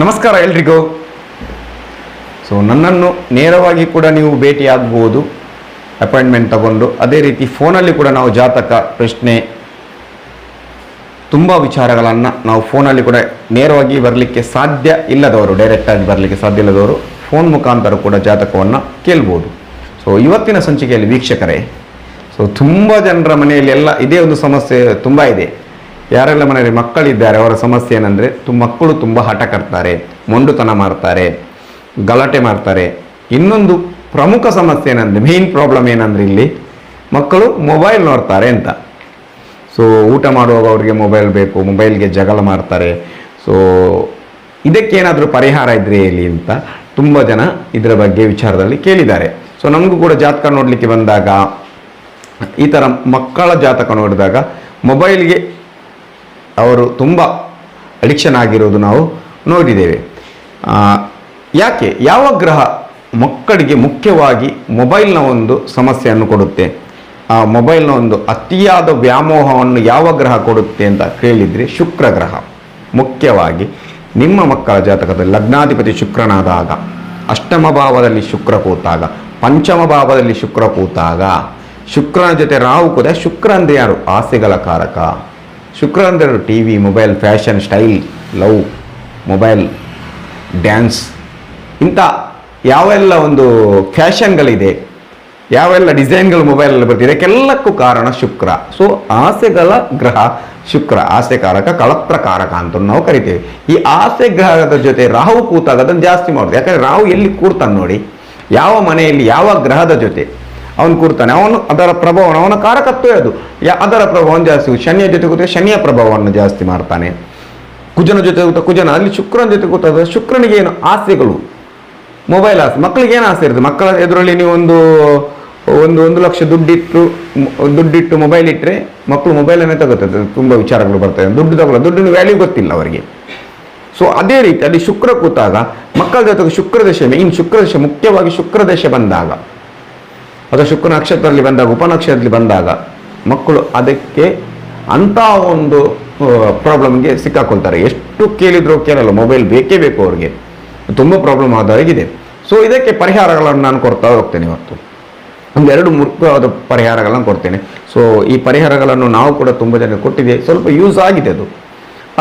ನಮಸ್ಕಾರ ಎಲ್ರಿಗೂ. ಸೊ ನನ್ನನ್ನು ನೇರವಾಗಿ ಕೂಡ ನೀವು ಭೇಟಿಯಾಗ್ಬೋದು ಅಪಾಯಿಂಟ್ಮೆಂಟ್ ತಗೊಂಡು. ಅದೇ ರೀತಿ ಫೋನಲ್ಲಿ ಕೂಡ ನಾವು ಜಾತಕ, ಪ್ರಶ್ನೆ, ತುಂಬ ವಿಚಾರಗಳನ್ನು ನಾವು ಫೋನಲ್ಲಿ ಕೂಡ ನೇರವಾಗಿ ಬರಲಿಕ್ಕೆ ಸಾಧ್ಯ ಇಲ್ಲದವರು ಡೈರೆಕ್ಟಾಗಿ ಬರಲಿಕ್ಕೆ ಸಾಧ್ಯ ಇಲ್ಲದವರು ಫೋನ್ ಮುಖಾಂತರ ಕೂಡ ಜಾತಕವನ್ನು ಕೇಳ್ಬೋದು. ಸೊ ಇವತ್ತಿನ ಸಂಚಿಕೆಯಲ್ಲಿ ವೀಕ್ಷಕರೇ ಸೊ ತುಂಬ ಜನರ ಮನೆಯಲ್ಲಿ ಎಲ್ಲ ಇದೇ ಒಂದು ಸಮಸ್ಯೆ ತುಂಬ ಇದೆ. ಯಾರೆಲ್ಲ ಮನೆಯಲ್ಲಿ ಮಕ್ಕಳಿದ್ದಾರೆ, ಅವರ ಸಮಸ್ಯೆ ಏನಂದರೆ ಮಕ್ಕಳು ತುಂಬ ಹಠ ಕಟ್ತಾರೆ, ಮೊಂಡುತನ ಮಾಡ್ತಾರೆ, ಗಲಾಟೆ ಮಾಡ್ತಾರೆ. ಇನ್ನೊಂದು ಪ್ರಮುಖ ಸಮಸ್ಯೆ ಏನಂದರೆ ಮೇನ್ ಪ್ರಾಬ್ಲಮ್ ಏನಂದ್ರೆ ಇಲ್ಲಿ ಮಕ್ಕಳು ಮೊಬೈಲ್ ನೋಡ್ತಾರೆ ಅಂತ. ಸೊ ಊಟ ಮಾಡುವಾಗ ಅವರಿಗೆ ಮೊಬೈಲ್ ಬೇಕು ಮೊಬೈಲ್ಗೆ ಜಗಳ ಮಾಡ್ತಾರೆ. ಸೊ ಇದಕ್ಕೇನಾದರೂ ಪರಿಹಾರ ಇದ್ರೆ ಹೇಳಿ ಅಂತ ತುಂಬ ಜನ ಇದರ ಬಗ್ಗೆ ವಿಚಾರದಲ್ಲಿ ಕೇಳಿದ್ದಾರೆ. ಸೊ ನಮಗೂ ಕೂಡ ಜಾತಕ ನೋಡಲಿಕ್ಕೆ ಬಂದಾಗ, ಈ ಥರ ಮಕ್ಕಳ ಜಾತಕ ನೋಡಿದಾಗ ಮೊಬೈಲ್ಗೆ ಅವರು ತುಂಬ ಅಡಿಕ್ಷನ್ ಆಗಿರೋದು ನಾವು ನೋಡಿದ್ದೇವೆ. ಯಾಕೆ? ಯಾವ ಗ್ರಹ ಮಕ್ಕಳಿಗೆ ಮುಖ್ಯವಾಗಿ ಮೊಬೈಲ್ನ ಒಂದು ಸಮಸ್ಯೆಯನ್ನು ಕೊಡುತ್ತೆ? ಆ, ಮೊಬೈಲ್ನ ಒಂದು ಅತಿಯಾದ ವ್ಯಾಮೋಹವನ್ನು ಯಾವ ಗ್ರಹ ಕೊಡುತ್ತೆ ಅಂತ ಕೇಳಿದರೆ ಶುಕ್ರ ಗ್ರಹ. ಮುಖ್ಯವಾಗಿ ನಿಮ್ಮ ಮಕ್ಕಳ ಜಾತಕದಲ್ಲಿ ಲಗ್ನಾಧಿಪತಿ ಶುಕ್ರನಾದಾಗ, ಅಷ್ಟಮ ಭಾವದಲ್ಲಿ ಶುಕ್ರ ಕೂತಾಗ, ಪಂಚಮ ಭಾವದಲ್ಲಿ ಶುಕ್ರ ಕೂತಾಗ, ಶುಕ್ರನ ಜೊತೆ ರಾಹು ಕೂಡ ಶುಕ್ರ ಅಂದರೆ ಯಾರು? ಆಸೆಗಳ ಕಾರಕ. ಶುಕ್ರ ಅಂದರೆ T V mobile, fashion, style, love, mobile, dance, ಇಂಥ ಯಾವೆಲ್ಲ ಒಂದು ಫ್ಯಾಷನ್ಗಳಿದೆ, ಯಾವೆಲ್ಲ ಡಿಸೈನ್ಗಳು ಮೊಬೈಲಲ್ಲಿ ಬರ್ತಿದೆ, ಇದಕ್ಕೆಲ್ಲಕ್ಕೂ ಕಾರಣ ಶುಕ್ರ. ಸೊ ಆಸೆಗಳ ಗ್ರಹ ಶುಕ್ರ. ಆಸೆಕಾರಕ ಕಳತ್ರಕಾರಕ ಅಂತ ನಾವು ಕರಿತೇವೆ. ಈ ಆಸೆ ಗ್ರಹದ ಜೊತೆ ರಾಹು ಕೂತಾಗ ಅದನ್ನು ಜಾಸ್ತಿ ಮಾಡೋದು. ಯಾಕಂದರೆ ರಾಹು ಎಲ್ಲಿ ಕೂರ್ತಾನೆ ನೋಡಿ, ಯಾವ ಮನೆಯಲ್ಲಿ, ಯಾವ ಗ್ರಹದ ಜೊತೆ ಅವನು ಕೂರ್ತಾನೆ. ಅವನು ಅದರ ಪ್ರಭಾವವನ್ನು, ಅವನ ಕಾರಕತ್ವ ಅದು ಅದರ ಪ್ರಭಾವವನ್ನು ಜಾಸ್ತಿ ಶನಿಯ ಜೊತೆ ಕೂತ ಶನಿಯ ಪ್ರಭಾವವನ್ನು ಜಾಸ್ತಿ ಮಾಡ್ತಾನೆ. ಕುಜನ ಜೊತೆ ಕೂತ, ಕುಜನ, ಅಲ್ಲಿ ಶುಕ್ರನ ಜೊತೆ ಕೂತ ಶುಕ್ರನಿಗೆ ಏನು ಆಸೆಗಳು? ಮೊಬೈಲ್ ಆಸೆ. ಮಕ್ಕಳಿಗೆ ಏನು ಆಸೆ ಇರುತ್ತೆ ಮಕ್ಕಳ ಎದುರಲ್ಲಿ ನೀವು ಒಂದು ಒಂದು ಒಂದು ಲಕ್ಷ ದುಡ್ಡಿಟ್ಟು ದುಡ್ಡಿಟ್ಟು ಮೊಬೈಲ್ ಇಟ್ಟರೆ ಮಕ್ಕಳು ಮೊಬೈಲನ್ನೇ ತಗೋತದೆ. ತುಂಬ ವಿಚಾರಗಳು ಬರ್ತವೆ. ದುಡ್ಡು ತಗೊಳ್ಳೋ ದುಡ್ಡಿನ ವ್ಯಾಲ್ಯೂ ಗೊತ್ತಿಲ್ಲ ಅವರಿಗೆ. ಸೊ ಅದೇ ರೀತಿ ಅಲ್ಲಿ ಶುಕ್ರ ಕೂತಾಗ ಮಕ್ಕಳ ಜೊತೆಗೆ ಶುಕ್ರದಶೆ ಇನ್ನು ಮೇನ್ ಶುಕ್ರ ದಶೆ ಮುಖ್ಯವಾಗಿ ಶುಕ್ರದಶೆ ಬಂದಾಗ ಅಥವಾ ಶುಕ್ರ ನಕ್ಷತ್ರದಲ್ಲಿ ಬಂದಾಗ ಉಪನಕ್ಷತ್ರದಲ್ಲಿ ಬಂದಾಗ ಮಕ್ಕಳು ಅದಕ್ಕೆ ಅಂಥ ಒಂದು ಪ್ರಾಬ್ಲಮ್ಗೆ ಸಿಕ್ಕಾಕೊಳ್ತಾರೆ ಎಷ್ಟು ಕೇಳಿದ್ರು ಕೇಳಲ್ಲ ಮೊಬೈಲ್ ಬೇಕೇ ಬೇಕು ಅವ್ರಿಗೆ. ತುಂಬ ಪ್ರಾಬ್ಲಮ್ ಆದಾಗಿದೆ ಸೊ ಇದಕ್ಕೆ ಪರಿಹಾರಗಳನ್ನು ನಾನು ಕೊಡ್ತಾ ಹೋಗ್ತೇನೆ ಇವತ್ತು. ಒಂದೆರಡು ಮುಖ್ಯವಾದ ಪರಿಹಾರಗಳನ್ನು ಕೊಡ್ತೇನೆ. ಸೊ ಈ ಪರಿಹಾರಗಳನ್ನು ನಾವು ಕೂಡ ತುಂಬ ಜನ ಕೊಟ್ಟಿದೆ. ಸ್ವಲ್ಪ ಯೂಸ್ ಆಗಿದೆ ಅದು.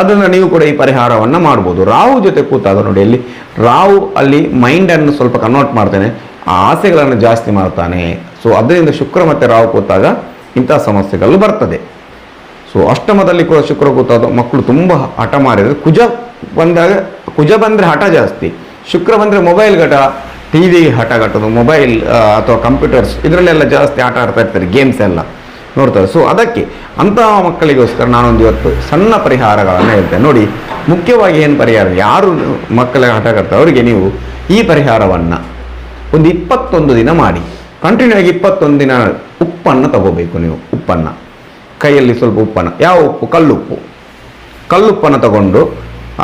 ಅದನ್ನು ನೀವು ಕೂಡ ಈ ಪರಿಹಾರವನ್ನು ಮಾಡ್ಬೋದು. ರಾವು ಜೊತೆ ಕೂತಾಗ ನೋಡಿ, ಅಲ್ಲಿ ರಾಹು ಅಲ್ಲಿ ಮೈಂಡನ್ನು ಸ್ವಲ್ಪ ಕನ್ವರ್ಟ್ ಮಾಡ್ತಾನೆ. ಆ ಆಸೆಗಳನ್ನು ಜಾಸ್ತಿ ಮಾಡ್ತಾನೆ. ಸೊ ಅದರಿಂದ ಶುಕ್ರ ಮತ್ತು ರಾಹು ಕೂತಾಗ ಇಂಥ ಸಮಸ್ಯೆಗಳು ಬರ್ತದೆ. ಸೊ ಅಷ್ಟಮದಲ್ಲಿ ಕೂಡ ಶುಕ್ರ ಕೂತಾದ ಮಕ್ಕಳು ತುಂಬ ಹಠ ಮಾಡಿದರೆ ಕುಜ ಬಂದಾಗ, ಕುಜ ಬಂದರೆ ಹಠ ಜಾಸ್ತಿ. ಶುಕ್ರ ಬಂದರೆ ಮೊಬೈಲ್ ಘಟ ಟಿ ವಿ ಹಠ ಕಟ್ಟೋದು ಮೊಬೈಲ್ ಅಥವಾ ಕಂಪ್ಯೂಟರ್ಸ್ ಇದರಲ್ಲೆಲ್ಲ ಜಾಸ್ತಿ ಆಟ ಆಡ್ತಾ ಇರ್ತಾರೆ ಗೇಮ್ಸ್ ಎಲ್ಲ ನೋಡ್ತಾರೆ. ಸೊ ಅದಕ್ಕೆ ಅಂತಹ ಮಕ್ಕಳಿಗೋಸ್ಕರ ನಾನೊಂದು ಇವತ್ತು ಸಣ್ಣ ಪರಿಹಾರಗಳನ್ನು ಹೇಳ್ತೇನೆ. ನೋಡಿ, ಮುಖ್ಯವಾಗಿ ಏನು ಪರಿಹಾರ? ಯಾರು ಮಕ್ಕಳ ಹಠ ಕಟ್ತಾರೆ ಅವರಿಗೆ ನೀವು ಈ ಪರಿಹಾರವನ್ನು ಒಂದು ಇಪ್ಪತ್ತೊಂದು ದಿನ ಮಾಡಿ. ಕಂಟಿನ್ಯೂ ಆಗಿ ಇಪ್ಪತ್ತೊಂದು ದಿನ ಉಪ್ಪನ್ನು ತಗೋಬೇಕು ನೀವು, ಉಪ್ಪನ್ನು. ಕೈಯಲ್ಲಿ ಸ್ವಲ್ಪ ಉಪ್ಪನ್ನು. ಯಾವ ಉಪ್ಪು? ಕಲ್ಲುಪ್ಪು. ಕಲ್ಲುಪ್ಪನ್ನು ತಗೊಂಡು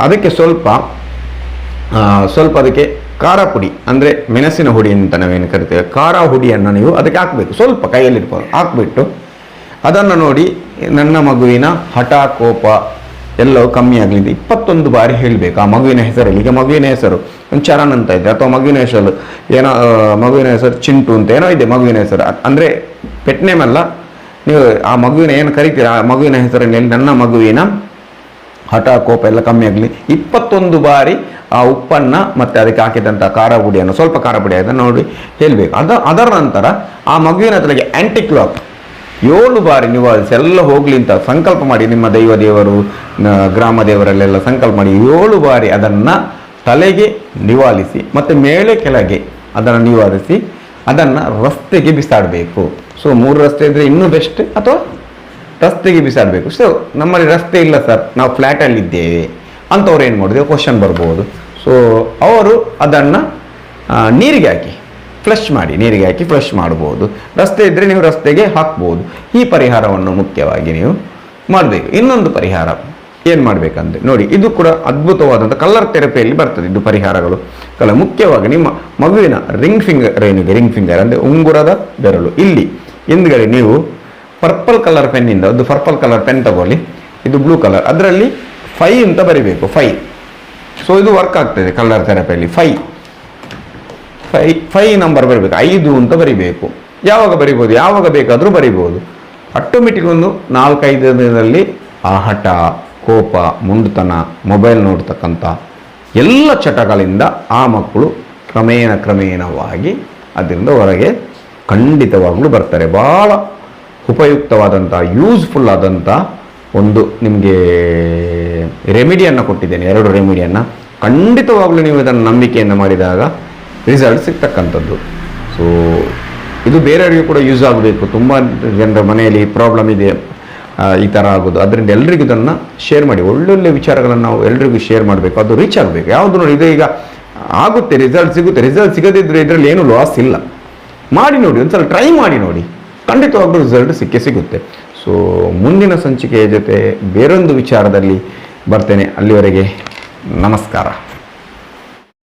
ಅದಕ್ಕೆ ಸ್ವಲ್ಪ ಸ್ವಲ್ಪ ಅದಕ್ಕೆ ಖಾರ ಪುಡಿ, ಅಂದರೆ ಮೆಣಸಿನ ಹುಡಿ ಅಂತ ನಾವೇನು ಕರಿತೇವೆ, ಖಾರ ಹುಡಿಯನ್ನು ನೀವು ಅದಕ್ಕೆ ಹಾಕಬೇಕು. ಸ್ವಲ್ಪ ಕೈಯಲ್ಲಿ ಹಾಕ್ಬಿಟ್ಟು ಅದನ್ನು ನೋಡಿ ನನ್ನ ಮಗುವಿನ ಹಠ ಕೋಪ ಎಲ್ಲವೂ ಕಮ್ಮಿ ಆಗಲಿ ಅಂತ ಇಪ್ಪತ್ತೊಂದು ಬಾರಿ ಹೇಳಬೇಕು. ಆ ಮಗುವಿನ ಹೆಸರಲ್ಲಿ, ಈಗ ಮಗುವಿನ ಹೆಸರು, ಒಂದು ಚರಣ್ ಅಂತ ಇದೆ, ಅಥವಾ ಮಗುವಿನ ಹೆಸರು, ಏನೋ ಮಗುವಿನ ಹೆಸರು ಚಿಂಟು ಅಂತ ಏನೋ ಇದೆ ಮಗುವಿನ ಹೆಸರು. ಅಂದರೆ ಪೆಟ್ ನೇಮ್ ಅಲ್ಲ. ನೀವು ಆ ಮಗುವಿನ ಏನು ಕರಿತೀರ? ಆ ಮಗುವಿನ ಹೆಸರಿನಲ್ಲಿ ನನ್ನ ಮಗುವಿನ ಹಠ, ಕೋಪ ಎಲ್ಲ ಕಮ್ಮಿ ಆಗಲಿ. ಇಪ್ಪತ್ತೊಂದು ಬಾರಿ ಆ ಉಪ್ಪನ್ನು ಮತ್ತು ಅದಕ್ಕೆ ಹಾಕಿದಂಥ ಖಾರ ಪುಡಿಯನ್ನು ಸ್ವಲ್ಪ ಖಾರ ಪುಡಿ ನೋಡಿ ಹೇಳಬೇಕು. ಅದು, ಅದರ ನಂತರ ಆ ಮಗುವಿನ ಹತ್ರಗೆ ಆ್ಯಂಟಿ ಕ್ಲಾಕ್ ಏಳು ಬಾರಿ ನಿವಾರಿಸಿ ಎಲ್ಲ ಹೋಗ್ಲಿ ಅಂತ ಸಂಕಲ್ಪ ಮಾಡಿ ನಿಮ್ಮ ದೈವ ದೇವರು ಗ್ರಾಮ ದೇವರಲ್ಲೆಲ್ಲ ಸಂಕಲ್ಪ ಮಾಡಿ ಏಳು ಬಾರಿ ಅದನ್ನು ತಲೆಗೆ ನಿವಾಲಿಸಿ ಮತ್ತು ಮೇಲೆ ಕೆಳಗೆ ಅದನ್ನು ನಿವಾರಿಸಿ ಅದನ್ನು ರಸ್ತೆಗೆ ಬಿಸಾಡಬೇಕು. ಸೊ ಮೂರು ರಸ್ತೆ ಇದ್ದರೆ ಇನ್ನೂ ಬೆಸ್ಟ್ ಅಥವಾ ರಸ್ತೆಗೆ ಬಿಸಾಡಬೇಕು. ಸೊ ನಮ್ಮಲ್ಲಿ ರಸ್ತೆ ಇಲ್ಲ ಸರ್ ನಾವು ಫ್ಲ್ಯಾಟಲ್ಲಿದ್ದೇವೆ ಅಂಥವ್ರು ಏನು ಮಾಡಿದೆ? ಕ್ವಶನ್ ಬರ್ಬೋದು. ಸೊ ಅವರು ಅದನ್ನು ನೀರಿಗೆ ಹಾಕಿ. ಫ್ಲಶ್ ಮಾಡಿ, ನೀರಿಗೆ ಹಾಕಿ ಫ್ಲಶ್ ಮಾಡ್ಬೋದು. ರಸ್ತೆ ಇದ್ದರೆ ನೀವು ರಸ್ತೆಗೆ ಹಾಕ್ಬೋದು. ಈ ಪರಿಹಾರವನ್ನು ಮುಖ್ಯವಾಗಿ ನೀವು ಮಾಡಬೇಕು. ಇನ್ನೊಂದು ಪರಿಹಾರ ಏನು ಮಾಡಬೇಕಂದ್ರೆ, ನೋಡಿ, ಇದು ಕೂಡ ಅದ್ಭುತವಾದಂಥ ಕಲರ್ ಥೆರಪಿಯಲ್ಲಿ ಬರ್ತದೆ ಇದು ಪರಿಹಾರಗಳು. ಕಲ, ಮುಖ್ಯವಾಗಿ ನಿಮ್ಮ ಮಗುವಿನ ರಿಂಗ್ ಫಿಂಗರ್ ಏನಿದೆ ರಿಂಗ್ ಫಿಂಗರ್ ಅಂದರೆ ಉಂಗುರದ ಬೆರಳು. ಇಲ್ಲಿ ಹಿಂದ್ಗಡೆ ನೀವು ಪರ್ಪಲ್ ಕಲರ್ ಪೆನ್ನಿಂದ ಒಂದು ಪರ್ಪಲ್ ಕಲರ್ ಪೆನ್ ತಗೊಳ್ಳಿ. ಇದು ಬ್ಲೂ ಕಲರ್ ಅದರಲ್ಲಿ ಫೈ ಅಂತ ಬರಿಬೇಕು, ಫೈ. ಸೊ ಇದು ವರ್ಕ್ ಆಗ್ತದೆ ಕಲರ್ ಥೆರಪಿಯಲ್ಲಿ ಫೈ. ಫೈ ಫೈ ನಂಬರ್ ಬರಬೇಕು. ಐದು ಅಂತ ಬರಿಬೇಕು. ಯಾವಾಗ ಬರಿಬೋದು? ಯಾವಾಗ ಬೇಕಾದರೂ ಬರಿಬೋದು. ಆಟೋಮೆಟಿಕ್ ಒಂದು ನಾಲ್ಕೈದು ದಿನದಲ್ಲಿ ಆ ಹಠ, ಕೋಪ, ಮುಂಡುತನ ಮೊಬೈಲ್ ನೋಡ್ತಕ್ಕಂಥ ಎಲ್ಲ ಚಟಗಳಿಂದ ಆ ಮಕ್ಕಳು ಕ್ರಮೇಣ ಕ್ರಮೇಣವಾಗಿ ಅದರಿಂದ ಹೊರಗೆ ಖಂಡಿತವಾಗಲೂ ಬರ್ತಾರೆ. ಭಾಳ ಉಪಯುಕ್ತವಾದಂಥ ಯೂಸ್ಫುಲ್ ಆದಂಥ ಒಂದು ನಿಮಗೆ ರೆಮಿಡಿಯನ್ನು ಕೊಟ್ಟಿದ್ದೇನೆ. ಎರಡು ರೆಮಿಡಿಯನ್ನು ಖಂಡಿತವಾಗಲೂ ನೀವು ಇದನ್ನು ನಂಬಿಕೆಯನ್ನು ಮಾಡಿದಾಗ ರಿಸಲ್ಟ್ ಸಿಗ್ತಕ್ಕಂಥದ್ದು. ಸೊ ಇದು ಬೇರೆಯವರಿಗೂ ಕೂಡ ಯೂಸ್ ಆಗಬೇಕು. ತುಂಬ ಜನರ ಮನೆಯಲ್ಲಿ ಪ್ರಾಬ್ಲಮ್ ಇದೆ. ಈ ಥರ ಆಗೋದು. ಅದರಿಂದ ಎಲ್ರಿಗೂ ಇದನ್ನು ಶೇರ್ ಮಾಡಿ. ಒಳ್ಳೊಳ್ಳೆ ವಿಚಾರಗಳನ್ನು ನಾವು ಎಲ್ರಿಗೂ ಶೇರ್ ಮಾಡಬೇಕು. ಅದು ರೀಚ್ ಆಗಬೇಕು. ಯಾವುದು ನೋಡಿ, ಇದು ಈಗ ಆಗುತ್ತೆ ರಿಸಲ್ಟ್ ಸಿಗುತ್ತೆ. ರಿಸಲ್ಟ್ ಸಿಗದಿದ್ದರೆ ಇದರಲ್ಲಿ ಏನೂ ಲಾಸ್ ಇಲ್ಲ. ಮಾಡಿ ನೋಡಿ, ಒಂದ್ಸಲ ಟ್ರೈ ಮಾಡಿ ನೋಡಿ. ಖಂಡಿತವಾಗ್ಲೂ ರಿಸಲ್ಟ್ ಸಿಕ್ಕೇ ಸಿಗುತ್ತೆ. ಸೊ ಮುಂದಿನ ಸಂಚಿಕೆಯ ಜೊತೆ ಬೇರೊಂದು ವಿಚಾರದಲ್ಲಿ ಬರ್ತೇನೆ. ಅಲ್ಲಿವರೆಗೆ ನಮಸ್ಕಾರ.